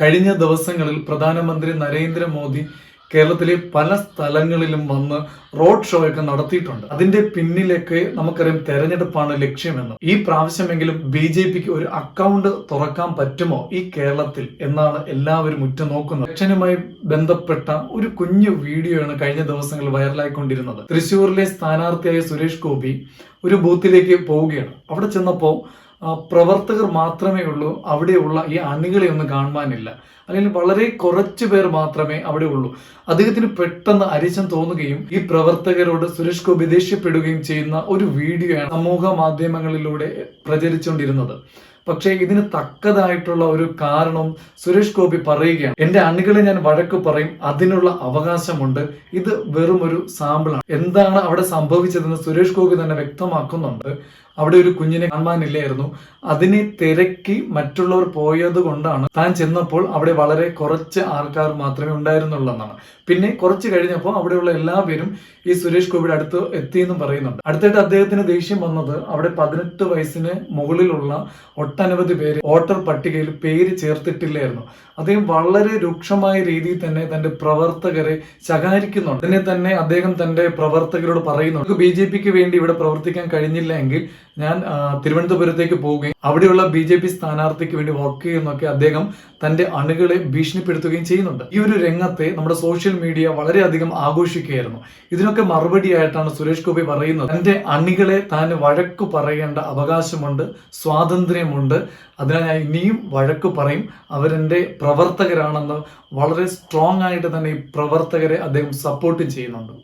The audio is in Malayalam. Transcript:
കഴിഞ്ഞ ദിവസങ്ങളിൽ പ്രധാനമന്ത്രി നരേന്ദ്രമോദി കേരളത്തിലെ പല സ്ഥലങ്ങളിലും വന്ന് റോഡ് ഷോ ഒക്കെ നടത്തിയിട്ടുണ്ട്. അതിന്റെ പിന്നിലൊക്കെ നമുക്കറിയാം തെരഞ്ഞെടുപ്പാണ് ലക്ഷ്യമെന്ന്. ഈ പ്രാവശ്യമെങ്കിലും ബി ജെ പിക്ക് ഒരു അക്കൗണ്ട് തുറക്കാൻ പറ്റുമോ ഈ കേരളത്തിൽ എന്നാണ് എല്ലാവരും ഉറ്റുനോക്കുന്നത്. ഇലക്ഷനുമായി ബന്ധപ്പെട്ട ഒരു കുഞ്ഞു വീഡിയോയാണ് കഴിഞ്ഞ ദിവസങ്ങളിൽ വൈറലായിക്കൊണ്ടിരുന്നത്. തൃശ്ശൂരിലെ സ്ഥാനാർത്ഥിയായ സുരേഷ് ഗോപി ഒരു ബൂത്തിലേക്ക് പോവുകയാണ്. അവിടെ ചെന്നപ്പോൾ പ്രവർത്തകർ മാത്രമേ ഉള്ളൂ അവിടെയുള്ള ഈ അണികളെ ഒന്നും കാണുവാനില്ല. അല്ലെങ്കിൽ വളരെ കുറച്ചു പേർ മാത്രമേ അവിടെ ഉള്ളൂ അദ്ദേഹത്തിന് പെട്ടെന്ന് അരിശം തോന്നുകയും ഈ പ്രവർത്തകരോട് സുരേഷ് ഗോപി ദേഷ്യപ്പെടുകയും ചെയ്യുന്ന ഒരു വീഡിയോയാണ് സമൂഹ മാധ്യമങ്ങളിലൂടെ പ്രചരിച്ചുകൊണ്ടിരുന്നത്. പക്ഷേ ഇതിന് തക്കതായിട്ടുള്ള ഒരു കാരണം സുരേഷ് ഗോപി പറയുകയാണ്. എന്റെ അണികളെ ഞാൻ വഴക്ക് പറയും. അതിനുള്ള അവകാശമുണ്ട്. ഇത് വെറും ഒരു സാമ്പിളാണ്. എന്താണ് അവിടെ സംഭവിച്ചതെന്ന് സുരേഷ് ഗോപി തന്നെ വ്യക്തമാക്കുന്നുണ്ട്. അവിടെ ഒരു കുഞ്ഞിനെ കാണാനില്ലായിരുന്നു അതിനെ തിരക്കി മറ്റുള്ളവർ പോയത് കൊണ്ടാണ് താൻ ചെന്നപ്പോൾ അവിടെ വളരെ കുറച്ച് ആൾക്കാർ മാത്രമേ ഉണ്ടായിരുന്നുള്ളൂ എന്നാണ് പിന്നെ കുറച്ച് കഴിഞ്ഞപ്പോൾ അവിടെയുള്ള എല്ലാവരും ഈ സുരേഷ് ഗോപിയുടെ അടുത്ത് എത്തിയെന്നും പറയുന്നുണ്ട്. അടുത്തായിട്ട് അദ്ദേഹത്തിന് ദേഷ്യം വന്നത് അവിടെ പതിനെട്ട് വയസ്സിന് മുകളിലുള്ള ഒട്ടനവധി പേര് വോട്ടർ പട്ടികയിൽ പേര് ചേർത്തിട്ടില്ലായിരുന്നു. അദ്ദേഹം വളരെ രൂക്ഷമായ രീതിയിൽ തന്നെ തന്റെ പ്രവർത്തകരെ ശകാരിക്കുന്നുണ്ട്. അതിനെ തന്നെ അദ്ദേഹം തന്റെ പ്രവർത്തകരോട് പറയുന്നുണ്ട്. ബി ജെ പിക്ക് വേണ്ടി ഇവിടെ പ്രവർത്തിക്കാൻ കഴിഞ്ഞില്ല എങ്കിൽ ഞാൻ തിരുവനന്തപുരത്തേക്ക് പോവുകയും അവിടെയുള്ള ബി ജെ പി സ്ഥാനാർത്ഥിക്ക് വേണ്ടി വർക്ക് ചെയ്യുന്നൊക്കെ അദ്ദേഹം തന്റെ അണുകളെ ഭീഷണിപ്പെടുത്തുകയും ചെയ്യുന്നുണ്ട്. ഈ ഒരു രംഗത്തെ നമ്മുടെ സോഷ്യൽ മീഡിയ വളരെയധികം ആഘോഷിക്കുകയായിരുന്നു. ഇതിനൊക്കെ മറുപടിയായിട്ടാണ് സുരേഷ് ഗോപി പറയുന്നത്. തന്റെ അണികളെ താൻ വഴക്കു പറയേണ്ട അവകാശമുണ്ട് സ്വാതന്ത്ര്യമുണ്ട്. അതിനാൽ ഞാൻ ഇനിയും വഴക്ക് പറയും. അവരെന്റെ പ്രവർത്തകരാണെന്ന് വളരെ സ്ട്രോങ് ആയിട്ട് തന്നെ ഈ പ്രവർത്തകരെ അദ്ദേഹം സപ്പോർട്ട് ചെയ്യുന്നുണ്ട്.